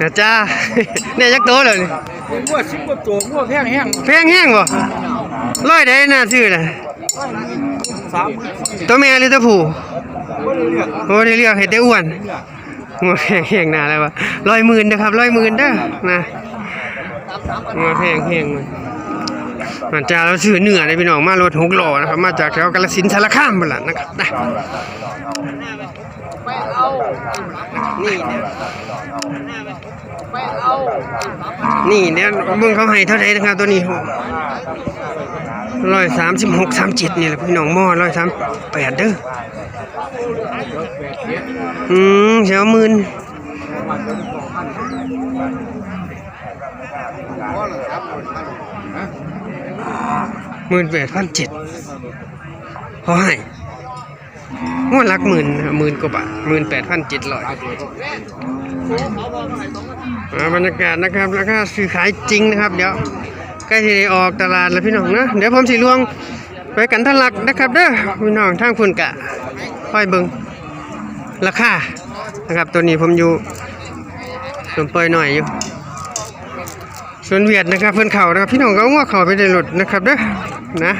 นะจ้าเนี่ยยักษ์โตเลยนี่เป็นงัวสิบกว่าตัวงัวแพงแห้งแพงแห้งบ่ร้อยได้น่าซื้อน่ะสามตัวแม่หรือตัวผู้ไม่ได้เลือกโอ้ได้เรียกเห็ดได้อ้วนงัวแพงแห้งน่าอะไรวะร้อยหมื่นนะครับร้อยหมื่นเด้อนะงัวแพงแห้งมันมันจ้าเราซื้อเนื้อเลยพี่น้องมารถหกล้อนะครับมาจากแถวกาฬสินธุ์สารคามบัดล่ะนะครับนะ นี่เนี่ยนี่เนี่ยเบิ่งเขาให้เท่าไหร่นะครับตัวนี้ร้อยสามสิบหกสามเจ็ดนี่แหละพี่น้องหม้อร้อยสามแปดเด้ออืมเสียวหมื่นหมื่นแปดพันเจ็ดเขาให้ งวดลักหมื่นหมื่นกว่าบาทหมื่นแปดพันเจ็ดร้อยบรรยากาศนะครับราคาซื้อขายจริงนะครับ เดี๋ยวใกล้ที่ได้ออกตลาดแล้วพี่น้องนะเดี๋ยวผมสิลวงไปกันทะลักนะครับเด้อพี่น้องทางคุณกะค่อยเบิ่งราคานะครับตัวนี้ผมอยู่ส่วนเปยหน่อยอยู่ส่วนเวียดนะครับเพื่อนเขานะครับพี่น้องก็ว่าเขาไปได้รถนะครับเด้อนะ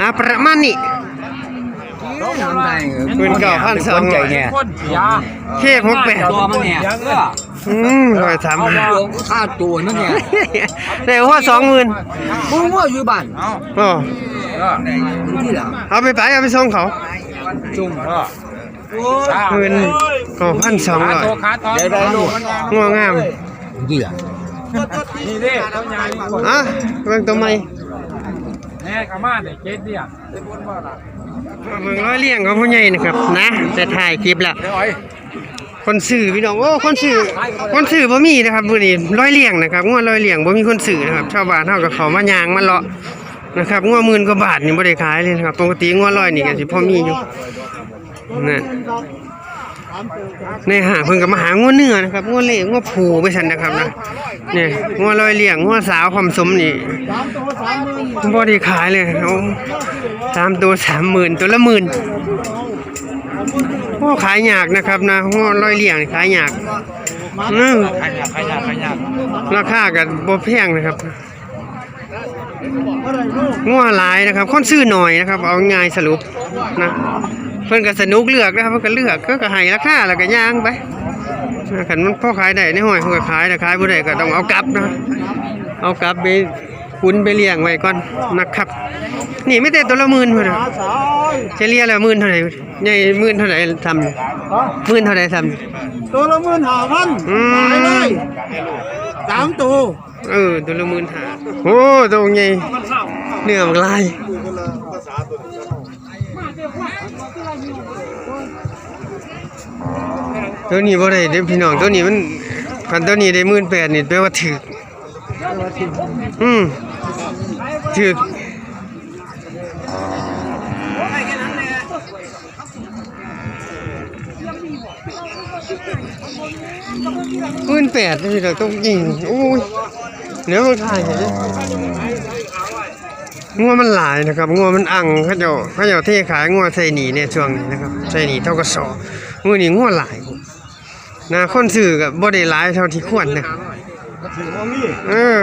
อะประมาณนี้ เพื่อนเก่าพันสองร้อยคนยาเค้กหกแปดตัวมันเนี่ยอืมร้อยสามเอามาลงค่าตัวนั่นเนี่ยได้หัวสองหมื่นมึงว่าอยู่บ้านอ๋อที่หลังเอาไปไปเอาไปส่งเขาจุ่มเงินก็พันสองร้อยตัวขาตอนได้ได้ลูกงัวงามเหี้ยนี่เด้ตัวใหญ่อะเบิ่งตัวใหม่แน่ขามาเนี่ยเจ็ดเนี่ยได้บนว่าล่ะเบิ่งร้อยเลี้ยงของพ่อใหญ่นะครับนะแต่ถ่ายคลิปละคนสื่อพี่น้องโอ้คนสื่อคนสื่อบ่มีนะครับมื้นี้ร้อยเลี้ยงนะครับงัวร้อยเลี้ยงบ่มีคนสื่อนะครับชาวบ้านเฮาก็เขามายางมาเลาะนะครับงัวหมื่นกว่าบาทนี่บ่ได้ขายเลยนะครับปกติงัวร้อยนี่ก็สิพอมีอยู่นั่น ในห้างเพิ่นก็มาหางัวเนื้อนะครับงัวเล่งัวผูไปซั่นนะครับนะนี่งัวร้อยเลี้ยงงัวสาวความสมนี่บ่ได้ขายเลยเอาสามตัวสามหมื่นตัวละหมื่นโอ้ขายยากนะครับนะง้อร้อยเลี้ยงนี่ขายยากอืมขยับขยับขยับราคาก็บ่แพงนะครับง้อหลายนะครับคนซื้อหน่อยนะครับ เอาง่ายสรุปนะ เพิ่นก็สนุกเลือกนะครับเพิ่นก็เลือกก็ก็ให้ราคาแล้วก็ย่างไปนะคันมันพอขายได้ในห้อยเพิ่นก็ขายแต่ขายบ่ได้ก็ต้องเอากลับนะเอากลับไปคุณไปเลี้ยงไว้ก่อนนะครับ นี่ไม่แต่ตัวละหมื่นพุ่นน่ะเฉลี่ยแล้วหมื่นเท่าไหร่ใหญ่หมื่นเท่าไหร่ทำอยู่หมื่นเท่าไหร่ทำตัวละหมื่นห้าพันอืมขายเลยสามตัวเออตัวละหมื่นห้าโอ้ตัวใหญ่เนื้อมันลาย ตัวนี้บ่ได้เด้อพี่น้องตัวนี้มันคันตัวนี้ได้หมื่นแปดนี่แปลว่าถึกอืมถึกหมื่นแปดนี่เราต้องยิงโอ้ยเดี๋ยวถ่ายให้ดิงัวมันหลายนะครับงัวมันอังเขาเจ้าเขาเจ้าเทขายงัวใส่หนีเนี่ยช่วงนี้นะครับใส่หนีเท่ากับสองัวนี่งัวหลาย นะคนซื้อกับบ่ได้หลายเท่าที่ควรนะเออ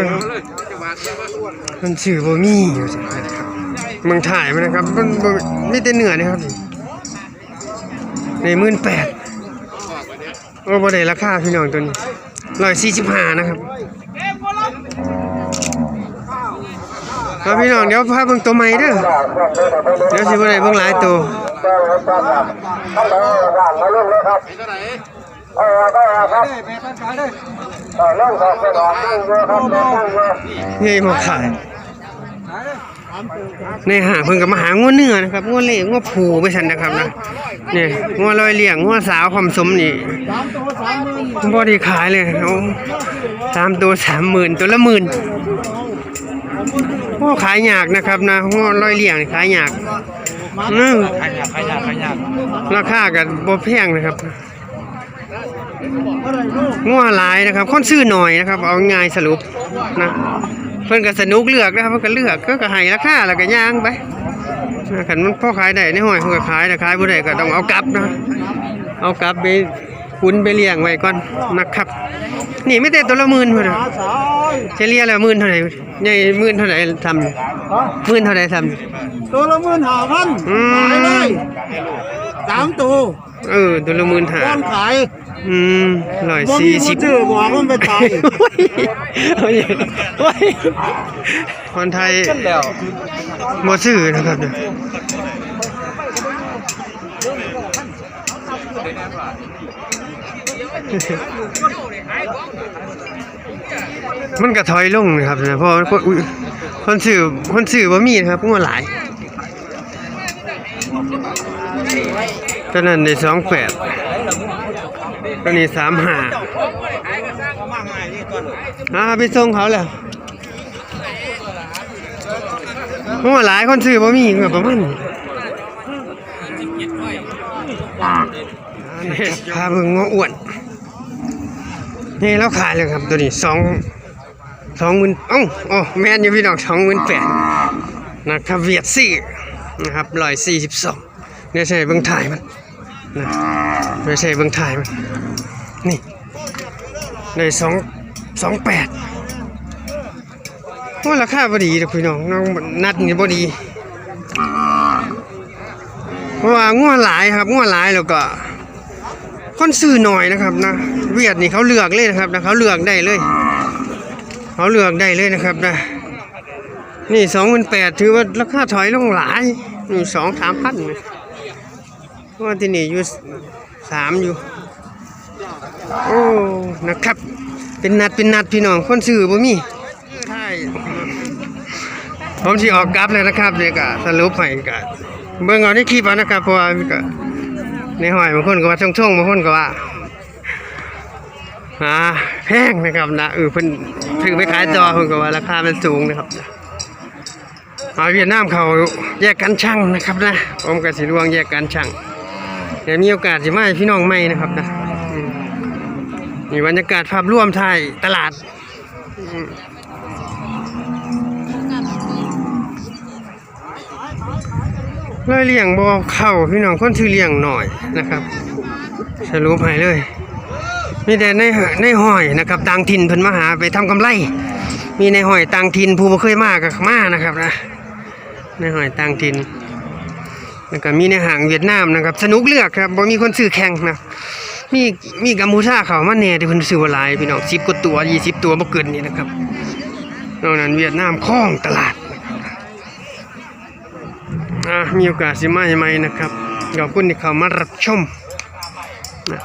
คนซื้อบ่มีอยู่จังเลยครับเมืองถ่ายมันนะครับ มันบ่มีแต่เนื้อนะครับในหมื่นแปดโอ้บ่ได้ราคาพี่น้องตัวนี้ร้อยสี่สิบห้านะครับเอาพี่น้องเดี๋ยวพาเบิ่งตัวใหม่เด้อเดี๋ยวสิบ่ได้เบิ่งหลายตัว นี่มาขายในห้างเพิ่นก็มาหางัวเนื้อนะครับงัวเล่งัวผูไปซั่นนะครับนะนี่งัวลอยเลี้ยงงัวสาวความสมนี่บ่ได้ขายเลยเอาสามตัวสามหมื่นตัวละหมื่นโอ้ขายยากนะครับนะงัวลอยเลี้ยงนี่ขายยากอืมขยับขยับขยับราคาก็บ่แพงนะครับ งัวหลายนะครับคนซื้อหน่อยนะครับ เอาง่ายสรุปนะเพิ่นก็สนุกเลือกนะครับเพิ่นก็เลือกก็ก็ให้ราคาแล้วก็ย่างไปนะคันมันพอขายได้ในห้อยเพิ่นก็ขายแต่ขายบ่ได้ก็ต้องเอากลับนะเอากลับไปขุนไปเลี้ยงไว้ก่อนนะครับ นี่ไม่แต่ตัวละหมื่นพุ่นน่ะสายเฉลี่ยแล้วหมื่นเท่าไหร่ใหญ่หมื่นเท่าไหร่ทำอยู่หมื่นเท่าไหร่ทำอยู่ตัวละหมื่นห้าพันอืมขายเลยสามตัวเออตัวละหมื่นห้าก้อนขาย อืมร้อยบ่มีสี่คสิบนซื้อบอกมันไปตายโอ้ยโอ้ยคนไทยบ่ซื้อนะครับเนี่ยมันก็ถอยลงนะครับนะเพราะว่าคนอุ๊ยคนซื้อคนซื้อบ่มีนะครับงัวหลายตอนนั้นได้สองแปด ตอนนี้สามหาอ่าไปส่งเขาแล้วเพราะว่าหลายคนซื้อบ่มีแบบประมาณนี้อ่านี่พาเบิ่งงออ้วน นี่เราขายเลยครับตัวนี้สองสองหมื่นเอ้าอ๋อแม่นอยู่พี่น้องสองหมื่นแปดนะครับเวียดซี่นะครับร้อยสี่สิบสองเนี่ยใช่เบิ่งถ่ายมัน นะไม่ใช่เบิ่งถ่ายมัน นี่ในสองสองแปดว่าราคาพอดีเด้อพี่น้องน้องนัดนี่พอดีเพราะว่างัวหลายครับงัวหลายแล้วก็ค่อนซื้อหน่อยนะครับนะเวียดนี่เขาเลือกเลยนะครับนะเขาเลือกได้เลย เขาเลือกได้เลยนะครับนะนี่สองพันแปดถือว่าราคาถอยลงหลายนี่สองสามพันนะเพราะ ว่าที่นี่อยู่สามอยู่ โอ้นะครับ เป็นนัดเป็นนัดพี่น้องคนซื้อบ่มีใช่ผมสิออกกลับเลยนะครับเดี๋ยวก็สรุปให้ก็เบิ่งเอาในคลิปเอานะครับเพราะว่ามันก็ในหอยบางคนก็ว่าช่งๆบางคนก็ว่าอ่าแพงนะครับนะเออเพิ่นถือไปขายต่อเพิ่นก็ว่าราคามันสูงนะครับมาเวียดนามเขาแยกกันช่างนะครับนะผมก็สิลวงแยกกันช่าง เดี๋ยวมีโอกาสสิมาให้พี่น้องใหม่นะครับนะอืมนี่บรรยากาศภาพรวมไทยตลาดอืมเลยเลี้ยงบ่เข้าพี่น้องคนชื่อเลี้ยงหน่อยนะครับสรุปให้เลยมีแต่ในในห้อยนะครับต่างถิ่นเพิ่นมาหาไปทำกำไร มีในห้อยต่างถิ่นผู้บ่เคยมาก็มานะครับนะในห้อยต่างถิ่น แล้วก็มีในห่างเวียดนามนะครับ สนุกเลือกครับบ่มีคนซื้อแข่งนะมีมีกัมพูชาเขามาแน่ที่เพิ่นซื้อว่าหลายพี่น้อง10กว่าตัว20 ตัวบ่เกินนี่นะครับนอกนั้นเวียดนามคล่องตลาดอะมีโอกาสสิมาใหม่นะครับขอบคุณที่เข้ามารับชมนะ